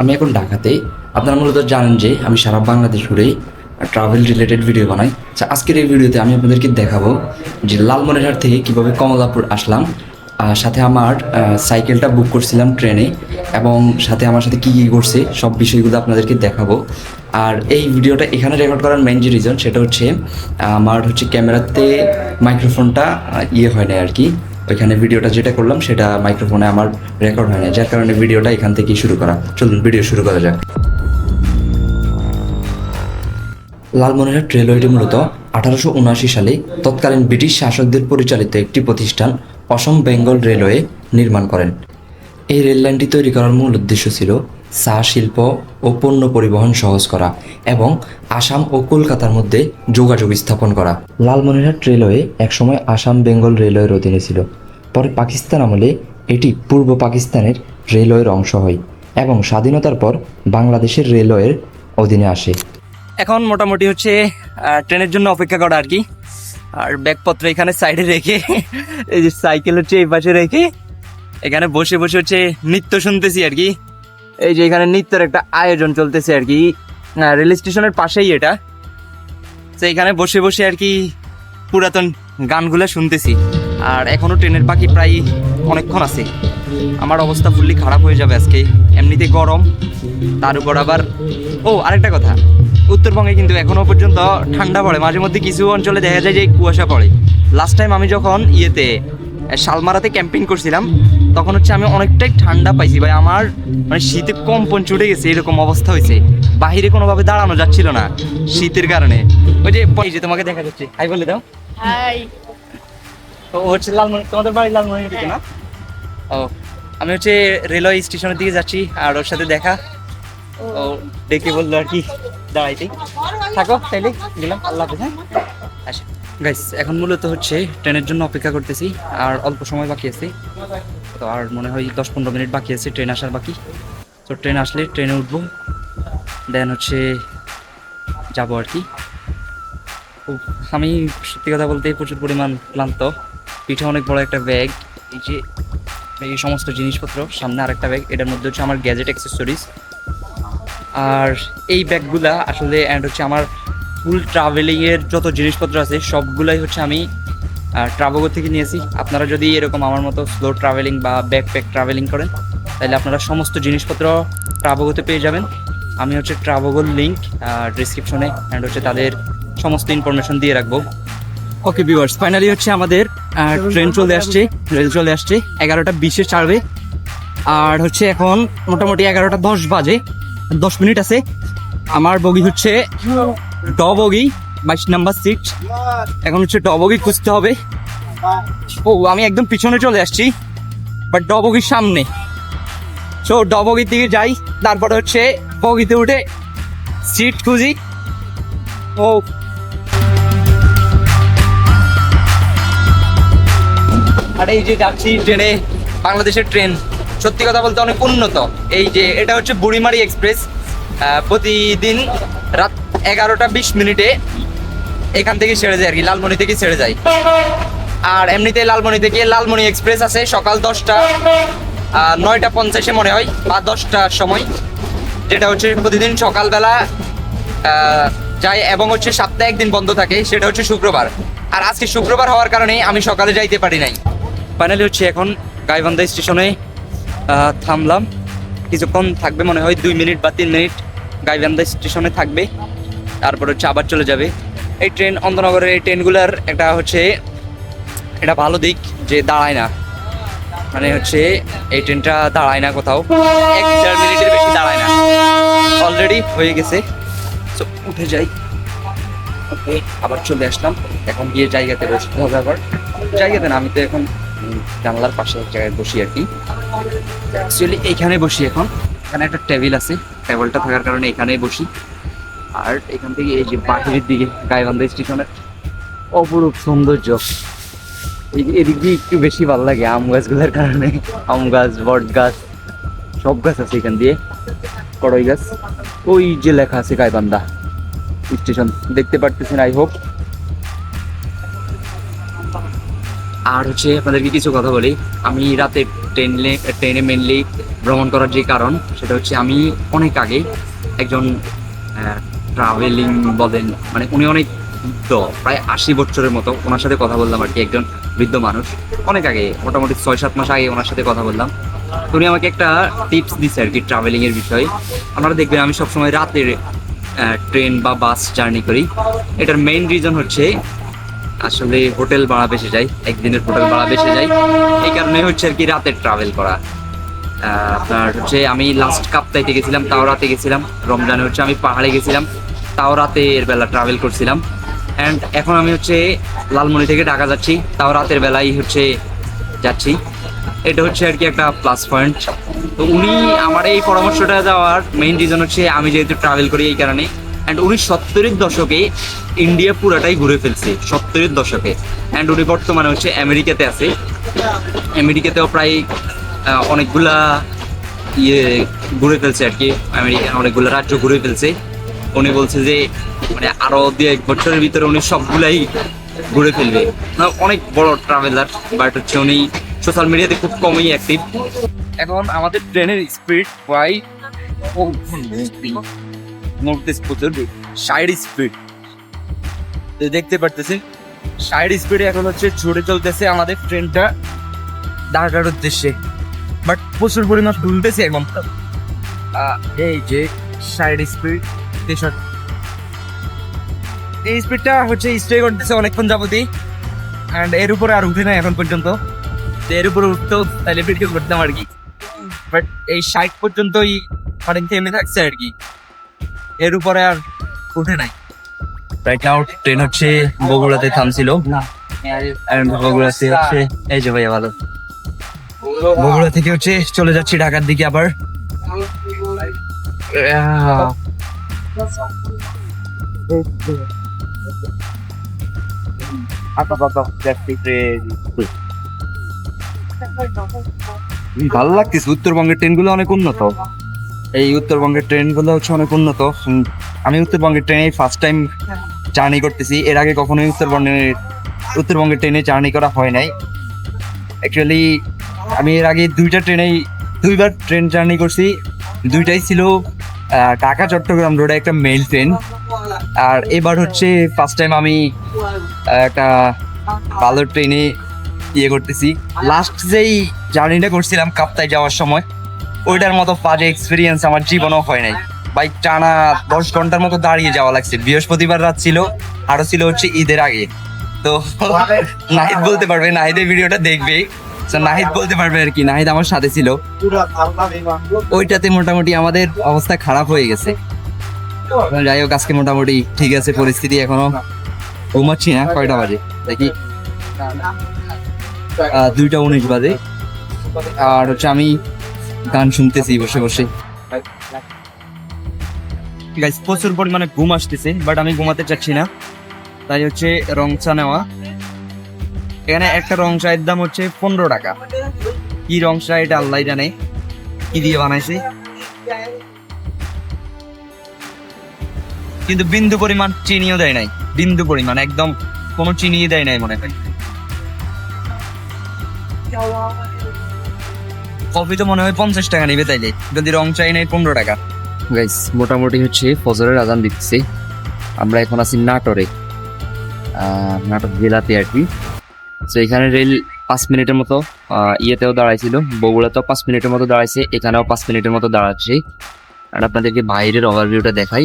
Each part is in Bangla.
আমি এখন ঢাকাতে। আপনারা মূলত জানেন যে আমি সারা বাংলাদেশ ঘুরেই ট্রাভেল রিলেটেড ভিডিও বানাই। আচ্ছা আজকের এই ভিডিওতে আমি আপনাদেরকে দেখাবো যে লালমনিরহাট থেকে কীভাবে কমলাপুর আসলাম আর সাথে আমার সাইকেলটা বুক করছিলাম ট্রেনে এবং সাথে আমার সাথে কী কী করছে সব বিষয়গুলো আপনাদেরকে দেখাবো। আর এই ভিডিওটা এখানে রেকর্ড করার মেন যে রিজন সেটা হচ্ছে, আমার হচ্ছে ক্যামেরাতে মাইক্রোফোনটা ইয়ে হয় না আর কি। ওইখানে ভিডিওটা যেটা করলাম, সেটা মাইক্রোফোনে আমার রেকর্ড হয় না যার কারণে ভিডিওটা এখান থেকেই শুরু করা। চলুন ভিডিও শুরু করা যাক। লালমনিরহাট রেলওয়েটি মূলত আঠারোশো উনআশি সালে তৎকালীন ব্রিটিশ শাসকদের পরিচালিত একটি প্রতিষ্ঠান, অসম বেঙ্গল রেলওয়ে, নির্মাণ করেন। এই রেললাইনটি তৈরি করার মূল উদ্দেশ্য ছিল চা শিল্প ও পণ্য পরিবহন সহজ করা এবং আসাম ও কলকাতার মধ্যে যোগাযোগ স্থাপন করা। লালমনিরহাট রেলওয়ে একসময় আসাম বেঙ্গল রেলওয়ের অধীনে ছিল। পরে পাকিস্তান আমলে এটি পূর্ব পাকিস্তানের রেলওয়ের অংশ হয় এবং স্বাধীনতার পর বাংলাদেশের রেলওয়ের অধীনে আসে। এখন মোটামুটি হচ্ছে ট্রেনের জন্য অপেক্ষা করা আর কি। আর ব্যাগপত্র এখানে সাইডে রেখে, এই যে সাইকেল হচ্ছে এই পাশে রেখে, এখানে বসে বসে হচ্ছে নৃত্য শুনতেছি আর কি। এই যে এখানে নৃত্যের একটা আয়োজন চলতেছে আর কি। রেল স্টেশনের পাশেই এটা। তো এখানে বসে বসে আর কি পুরাতন গানগুলো শুনতেছি। আর এখনও ট্রেনের পাখি প্রায় অনেকক্ষণ আছে। আমার অবস্থা ফুললি খারাপ হয়ে যাবে আজকে। এমনিতে গরম। তার উপর আবার ও, আরেকটা কথা। উত্তরবঙ্গে কিন্তু এখনও পর্যন্ত ঠান্ডা পড়ে। মাঝে মধ্যে কিছু অঞ্চলে দেখা যায় যে কুয়াশা পড়ে। লাস্ট টাইম আমি যখন ইয়েতে শালমারাতে ক্যাম্পিং করছিলাম তখন হচ্ছে আমি অনেকটাই ঠান্ডা পাইছি। ভাই আমার মানে শীতে কম্পন ছুটে গেছে এরকম অবস্থা হয়েছে। বাহিরে কোনোভাবে দাঁড়ানো যাচ্ছিল না শীতের কারণে। ওই যে যে তোমাকে দেখা যাচ্ছে। হাই বলে দাও। হাই তো ও হচ্ছে লালমনি তোমাদের বাড়ি লালমনি দিকে না? ও আমি হচ্ছে রেলওয়ে স্টেশনের দিকে যাচ্ছি আর ওর সাথে দেখা। ও। ডেকে বলল আর কি দাঁড়াইতে থাকো তাইলে গেলাম আল্লাহ হাফেজ হ্যাঁ? আচ্ছা গাইস এখন মূলত হচ্ছে ট্রেনের জন্য অপেক্ষা করতেছি, আর অল্প সময় বাকি আছে। তো আর মনে হয় দশ পনেরো মিনিট বাকি আছে, ট্রেন আসার বাকি। তো ট্রেন আসলে ট্রেনে উঠবো দেন হচ্ছে যাব আর কি। আমি সত্যি কথা বলতে প্রচুর পরিমাণ ক্লান্ত। পিঠে অনেক বড় একটা ব্যাগ এই যে এই সমস্ত জিনিসপত্র, সামনে আরেকটা ব্যাগ এটার মধ্যে হচ্ছে আমার গ্যাজেট অ্যাক্সেসরিজ আর এই ব্যাগগুলা আসলে অ্যান্ড হচ্ছে আমার ফুল ট্রাভেলিংয়ের যত জিনিসপত্র আছে সবগুলাই হচ্ছে আমি ট্রাভেগো থেকে নিয়েছি। আপনারা যদি এরকম আমার মতো স্লো ট্রাভেলিং বা ব্যাকপ্যাক ট্রাভেলিং করেন তাহলে আপনারা সমস্ত জিনিসপত্র ট্রাভেগোতে পেয়ে যাবেন। আমি হচ্ছে ট্রাভেগোর লিঙ্ক ডিসক্রিপশনে অ্যান্ড হচ্ছে তাদের সমস্ত ইনফরমেশন দিয়ে রাখব। ওকে ভিউয়ার্স ফাইনালি হচ্ছে আমাদের ট্রেন চলে আসছে রেল চলে আসছে এগারোটা বিশে ছাড়বে। আর হচ্ছে এখন মোটামুটি এগারোটা দশ বাজে দশ মিনিট আছে। আমার বগি হচ্ছে ড বগি বাইশ নাম্বার সিট এখন হচ্ছে ড বগি খুঁজতে হবে। ও, আমি একদম পিছনে চলে আসছি বাট ডবগির সামনে। সো ড বগির দিকে যাই, তারপরে হচ্ছে বগিতে উঠে সিট খুঁজি। ও। আর এই যে যাচ্ছি ট্রেনে, বাংলাদেশের ট্রেন, সত্যি কথা বলতে অনেক উন্নত। এই যে, এটা হচ্ছে বুড়িমারি এক্সপ্রেস। প্রতিদিন রাত এগারোটা বিশ মিনিটে এখান থেকে ছেড়ে যায় আর কি, লালমনি থেকে ছেড়ে যায়। আর এমনিতে লালমনি থেকে লালমনি এক্সপ্রেস আছে সকাল দশটা নয়টা পঞ্চাশে মনে হয়, বা দশটার সময়। যেটা হচ্ছে প্রতিদিন সকালবেলা যায় এবং হচ্ছে সপ্তাহে একদিন বন্ধ থাকে, সেটা হচ্ছে শুক্রবার। আর আজকে শুক্রবার হওয়ার কারণে আমি সকালে যাইতে পারি নাই। ফাইনালি হচ্ছে এখন গাইবান্ধা স্টেশনে থামলাম। কিছুক্ষণ থাকবে, মনে হয় দুই মিনিট বা তিন মিনিট গাইবান্ধা স্টেশনে থাকবে। তারপর হচ্ছে আবার চলে যাবে। এই ট্রেন অন্তনগরের এই ট্রেনগুলোর একটা হচ্ছে, এটা ভালো দিক যে দাঁড়ায় না। মানে হচ্ছে এই ট্রেনটা দাঁড়ায় না কোথাও। এক দেড় মিনিটের বেশি দাঁড়ায় না। অলরেডি হয়ে গেছে। তো উঠে যাই। ওকে আবার চলে আসলাম। এখন গিয়ে জায়গাতে বসতে হবে আবার। জায়গাতে না, আমি তো এখন জানলার পাশে এক জায়গায় বসি আর কি। অ্যাকচুয়ালি এইখানে বসি এখন। এখানে একটা টেবিল আছে। টেবিলটা থাকার কারণে এখানেই বসি। আর এখান থেকে এই যে বাহিরের দিকে গাইবান্ধা স্টেশনের অপরূপ সৌন্দর্য। এদিক দিয়ে একটু বেশি ভালো লাগে আম গাছগুলোর কারণে। আম গাছ, বট গাছ, সব গাছ আছে এখান দিয়ে। কড়ই গাছ। ওই যে লেখা আছে গাইবান্ধা স্টেশন। দেখতে পারতেছেন আই হোপ আর হচ্ছে আপনাদেরকে কিছু কথা বলি। আমি রাতে ট্রেনে ট্রেনে মেনলি ভ্রমণ করার যে কারণ, সেটা হচ্ছে আমি অনেক আগে একজন ট্রাভেলিং বলেন মানে উনি অনেক বৃদ্ধ, প্রায় আশি বছরের মতো, ওনার সাথে কথা বললাম আর কি, একজন বৃদ্ধ মানুষ। অনেক আগে, মোটামুটি ছয় সাত মাস আগে ওনার সাথে কথা বললাম। উনি আমাকে একটা টিপস দিচ্ছে আর কি ট্রাভেলিংয়ের বিষয়ে। আপনারা দেখবেন আমি সবসময় রাতের ট্রেন বা বাস জার্নি করি। এটার মেইন রিজন হচ্ছে আসলে হোটেল ভাড়া বেশি যায়, একদিনের হোটেল ভাড়া বেশি যায়। এই কারণে হচ্ছে আর কি রাতের ট্রাভেল করা। আপনার হচ্ছে আমি লাস্ট কাপ্তাইতে গেছিলাম তাও রাতে গেছিলাম। রমজানে হচ্ছে আমি পাহাড়ে গেছিলাম তাও রাতে এর বেলা ট্রাভেল করছিলাম। অ্যান্ড এখন আমি হচ্ছে লালমনি থেকে ঢাকা যাচ্ছি তাও রাতের বেলায় হচ্ছে যাচ্ছি। এটা হচ্ছে আর কি একটা প্লাস পয়েন্ট তো উনি আমার এই পরামর্শটা দেওয়ার মেইন রিজন হচ্ছে আমি যেহেতু ট্রাভেল করি এই কারণে। অ্যান্ড উনি সত্তরের দশকে ইন্ডিয়া পুরাটাই ঘুরে ফেলছে সত্তরের দশকে অ্যান্ড উনি বর্তমানে হচ্ছে আমেরিকাতে আছে আমেরিকাতেও প্রায় অনেকগুলা ইয়ে ঘুরে ফেলছে আর কি আমেরিকান অনেকগুলো রাজ্য ঘুরে ফেলছে উনি বলছে যে মানে আরও দু এক বছরের ভিতরে উনি সবগুলাই ঘুরে ফেলবে অনেক বড় ট্রাভেলার বাট হচ্ছে উনি সোশ্যাল মিডিয়াতে খুব কমই অ্যাক্টিভ এখন আমাদের ট্রেনের স্পিড প্রায় নর্থ প্রচুর ষাট স্পিড। দেখতে ষাট স্পিডে এখন হচ্ছে ছুটে চলতেছে আমাদের ট্রেনটা ঢাকার উদ্দেশ্যে। বাট প্রচুর পরিমাণ তুলতেছে এখন। এই যে ষাট স্পিড এই স্পিডটা হচ্ছে করতেছে অনেকক্ষণ যাবতই। অ্যান্ড এর উপরে আর উঠে নাই এখন পর্যন্ত। এর উপরে উঠতেও তাহলে ভিডিও করতাম আর কি। বাট এই ষাট পর্যন্তই মানে থেমে থাকছে আর কি। এর উপরে আর উঠে নাই। রাইট নাও ট্রেন হচ্ছে বগুড়াতে থামছিল। And বগুড়াতে হচ্ছে এই যে ভাইয়া ভালো। বগুড়া থেকে হচ্ছে চলে যাচ্ছি ঢাকার দিকে আবার। আহ, ভালো লাগতেছে উত্তরবঙ্গের ট্রেনগুলো অনেক উন্নত। এই উত্তরবঙ্গের ট্রেনগুলো হচ্ছে অনেক উন্নত। আমি উত্তরবঙ্গের ট্রেনে ফার্স্ট টাইম জার্নি করতেছি। এর আগে কখনোই উত্তরবঙ্গের উত্তরবঙ্গের ট্রেনে জার্নি করা হয় নাই। অ্যাকচুয়ালি আমি এর আগে দুইটা ট্রেনেই দুইবার ট্রেন জার্নি করছি। দুইটাই ছিল ঢাকা চট্টগ্রাম রোডে একটা মেল ট্রেন আর এবার হচ্ছে ফার্স্ট টাইম আমি একটা ভালো ট্রেনে ইয়ে করতেছি। লাস্ট যেই জার্নিটা করছিলাম কাপ্তায় যাওয়ার সময় ওইটার মতো বাজে এক্সপিরিয়েন্স আমার জীবনও হয় নাই। বাইক টানা দশ ঘণ্টার মতো দাঁড়িয়ে যাওয়া লাগছে। বৃহস্পতিবার রাত ছিল আরও ছিল হচ্ছে ঈদের আগে। তো নাহিদ বলতে পারবে নাহিদের ভিডিওটা দেখবে। নাহিদ বলতে পারবে আর কি নাহিদ আমার সাথে ছিল। ওইটাতে মোটামুটি আমাদের অবস্থা খারাপ হয়ে গেছে। যাই হোক আজকে মোটামুটি ঠিক আছে পরিস্থিতি এখনও ঘুমাচ্ছি না কয়টা বাজে? দেখি। দুইটা উনিশ বাজে। আর হচ্ছে আমি গান শুনতেছি বসে বসে। গাইস প্রচুর পরিমাণে ঘুম আসতেছে বাট আমি ঘুমাতে চাচ্ছি না। তাই হচ্ছে রং চা নেওয়া। এখানে একটা রং চায়ের দাম হচ্ছে পনেরো টাকা। কি রং চা এটা আল্লাহ জানে। কি দিয়ে বানাইছে? কিন্তু বিন্দু পরিমাণ চিনিও দেয় নাই। বিন্দু পরিমাণ, একদম কোনো চিনি দেয় নাই মনে হয়। কফি তো মনে হয় পঞ্চাশ টাকা নিবে তাইলে। যদি রং চাই নেই পনেরো টাকা। গাইস মোটামুটি হচ্ছে ফজরের আজান দিচ্ছে আমরা এখন আছি নাটোরে। নাটক জেলাতে আর কি। তো এখানে রেল পাঁচ মিনিটের মতো ইয়েতেও দাঁড়াইছিল। বগুড়াতেও পাঁচ মিনিটের মতো দাঁড়াইছে, এখানেও পাঁচ মিনিটের মতো দাঁড়াচ্ছে। আর আপনাদেরকে বাইরের ওভারভিউটা দেখাই।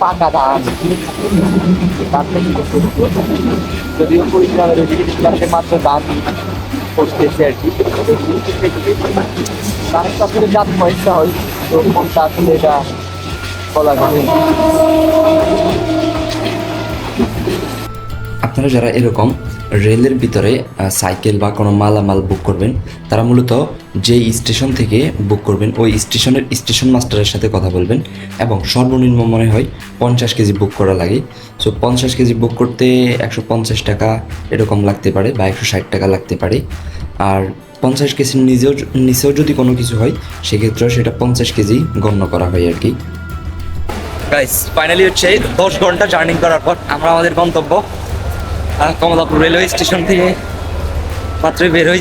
পাকা ধান থেকে যদিও পরিষ্কারের ওইদিকে ক্লাসে মাত্র ধান আর কি ধানের আসলে জাত পয়সা হয় তো কোনটা এটা বলা যায় আপনারা যারা এরকম রেলের ভিতরে সাইকেল বা কোনো মালামাল বুক করবেন। তারা মূলত যে স্টেশন থেকে বুক করবেন, ওই স্টেশনের স্টেশন মাস্টারের সাথে কথা বলবেন এবং সর্বনিম্ন মনে হয় পঞ্চাশ কেজি বুক করা লাগে। সো পঞ্চাশ কেজি বুক করতে একশো পঞ্চাশ টাকা এরকম লাগতে পারে বা একশো ষাট টাকা লাগতে পারে। আর পঞ্চাশ কেজির নিজেও নিচেও যদি কোনো কিছু হয়, সেক্ষেত্রেও সেটা পঞ্চাশ কেজি গণ্য করা হয় আর কি। গাইস ফাইনালি হচ্ছে দশ ঘণ্টা জার্নি করার পর আমরা আমাদের গন্তব্য কমলাপুর রেলওয়ে স্টেশন থেকে মাত্রই বের হই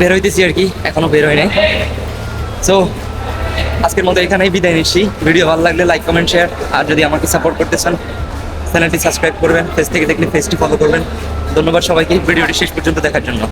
বের হইতেছি আর কি, এখনও বের হয় নাই। সো আজকের মতো এখানেই বিদায় নিচ্ছি। ভিডিও ভালো লাগলে লাইক কমেন্ট শেয়ার আর যদি আমাকে সাপোর্ট করতে চান চ্যানেলটি সাবস্ক্রাইব করবেন ফেস থেকে দেখলে ফেসটি ফলো করবেন। ধন্যবাদ সবাইকে, ভিডিওটি শেষ পর্যন্ত দেখার জন্য।